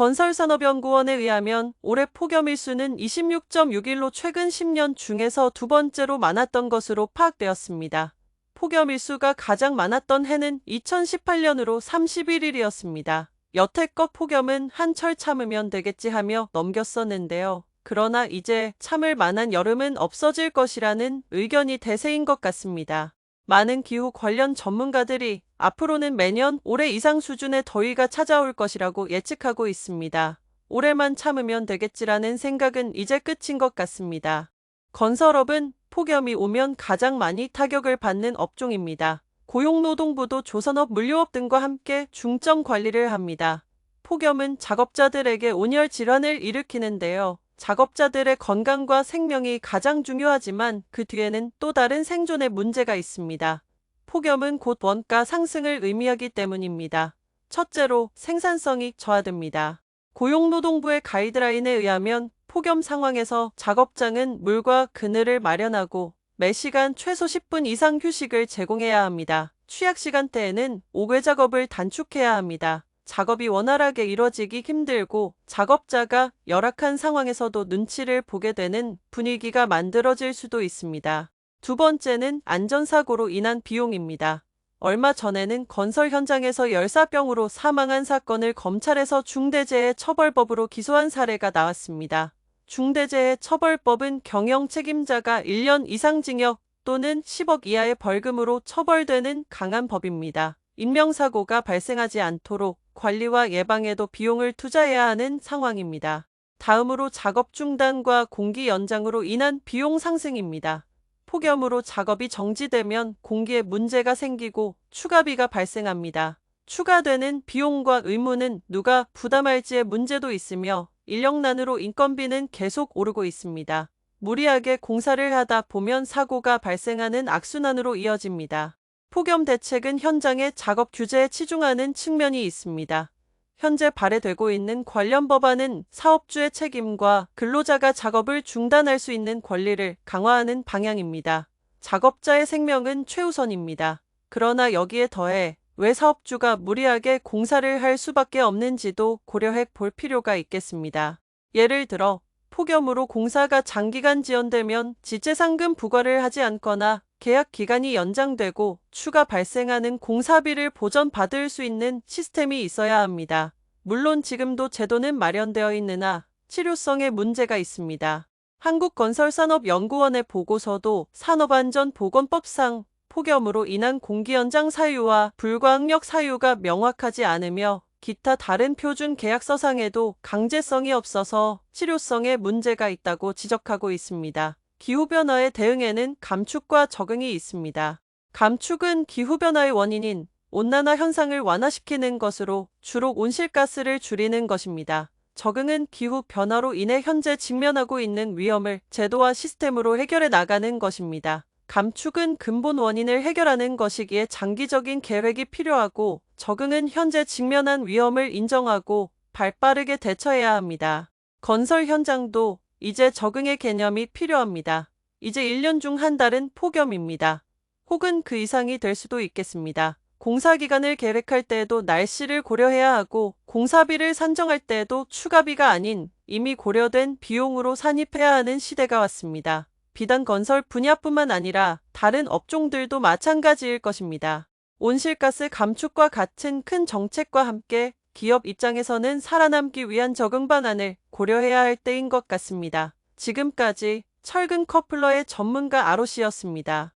건설산업연구원에 의하면 올해 폭염 일수는 26.6일로 최근 10년 중에서 두 번째로 많았던 것으로 파악되었습니다. 폭염 일수가 가장 많았던 해는 2018년으로 31일이었습니다. 여태껏 폭염은 한철 참으면 되겠지 하며 넘겼었는데요. 그러나 이제 참을 만한 여름은 없어질 것이라는 의견이 대세인 것 같습니다. 많은 기후 관련 전문가들이 앞으로는 매년 올해 이상 수준의 더위가 찾아올 것이라고 예측하고 있습니다. 올해만 참으면 되겠지라는 생각은 이제 끝인 것 같습니다. 건설업은 폭염이 오면 가장 많이 타격을 받는 업종입니다. 고용노동부도 조선업 물류업 등과 함께 중점 관리를 합니다. 폭염은 작업자들에게 온열 질환을 일으키는데요. 작업자들의 건강과 생명이 가장 중요하지만 그 뒤에는 또 다른 생존의 문제가 있습니다. 폭염은 곧 원가 상승을 의미하기 때문입니다. 첫째로 생산성이 저하됩니다. 고용노동부의 가이드라인에 의하면 폭염 상황에서 작업장은 물과 그늘을 마련하고 매 시간 최소 10분 이상 휴식을 제공해야 합니다. 취약 시간대에는 오괴 작업을 단축해야 합니다. 작업이 원활하게 이뤄지기 힘들고 작업자가 열악한 상황에서도 눈치를 보게 되는 분위기가 만들어질 수도 있습니다. 두 번째는 안전사고로 인한 비용입니다. 얼마 전에는 건설 현장에서 열사병으로 사망한 사건을 검찰에서 중대재해 처벌법으로 기소한 사례가 나왔습니다. 중대재해 처벌법은 경영 책임자가 1년 이상 징역 또는 10억 이하의 벌금으로 처벌되는 강한 법입니다. 인명사고가 발생하지 않도록 관리와 예방에도 비용을 투자해야 하는 상황입니다. 다음으로 작업 중단과 공기 연장으로 인한 비용 상승입니다. 폭염으로 작업이 정지되면 공기에 문제가 생기고 추가비가 발생합니다. 추가되는 비용과 의무는 누가 부담할지의 문제도 있으며 인력난으로 인건비는 계속 오르고 있습니다. 무리하게 공사를 하다 보면 사고가 발생하는 악순환으로 이어집니다. 폭염 대책은 현장의 작업 규제에 치중하는 측면이 있습니다. 현재 발의되고 있는 관련 법안은 사업주의 책임과 근로자가 작업을 중단할 수 있는 권리를 강화하는 방향입니다. 작업자의 생명은 최우선입니다. 그러나 여기에 더해 왜 사업주가 무리하게 공사를 할 수밖에 없는지도 고려해 볼 필요가 있겠습니다. 예를 들어 폭염으로 공사가 장기간 지연되면 지체상금 부과를 하지 않거나 계약 기간이 연장되고 추가 발생하는 공사비를 보전받을 수 있는 시스템이 있어야 합니다. 물론 지금도 제도는 마련되어 있으나 치료성에 문제가 있습니다. 한국건설산업연구원의 보고서도 산업안전보건법상 폭염으로 인한 공기연장 사유와 불과학력 사유가 명확하지 않으며 기타 다른 표준 계약서상에도 강제성이 없어서 치료성에 문제가 있다고 지적하고 있습니다. 기후변화에 대응에는 감축과 적응이 있습니다. 감축은 기후변화의 원인인 온난화 현상을 완화시키는 것으로 주로 온실가스를 줄이는 것입니다. 적응은 기후 변화로 인해 현재 직면하고 있는 위험을 제도와 시스템으로 해결해 나가는 것입니다. 감축은 근본 원인을 해결하는 것이기에 장기적인 계획이 필요하고 적응은 현재 직면한 위험을 인정하고 발빠르게 대처해야 합니다. 건설 현장도 이제 적응의 개념이 필요합니다. 이제 1년 중 한 달은 폭염입니다. 혹은 그 이상이 될 수도 있겠습니다. 공사 기간을 계획할 때에도 날씨를 고려해야 하고 공사비를 산정할 때에도 추가비가 아닌 이미 고려된 비용으로 산입해야 하는 시대가 왔습니다. 비단 건설 분야뿐만 아니라 다른 업종들도 마찬가지일 것입니다. 온실가스 감축과 같은 큰 정책과 함께 기업 입장에서는 살아남기 위한 적응 방안을 고려해야 할 때인 것 같습니다. 지금까지 철근 커플러의 전문가 아로시였습니다.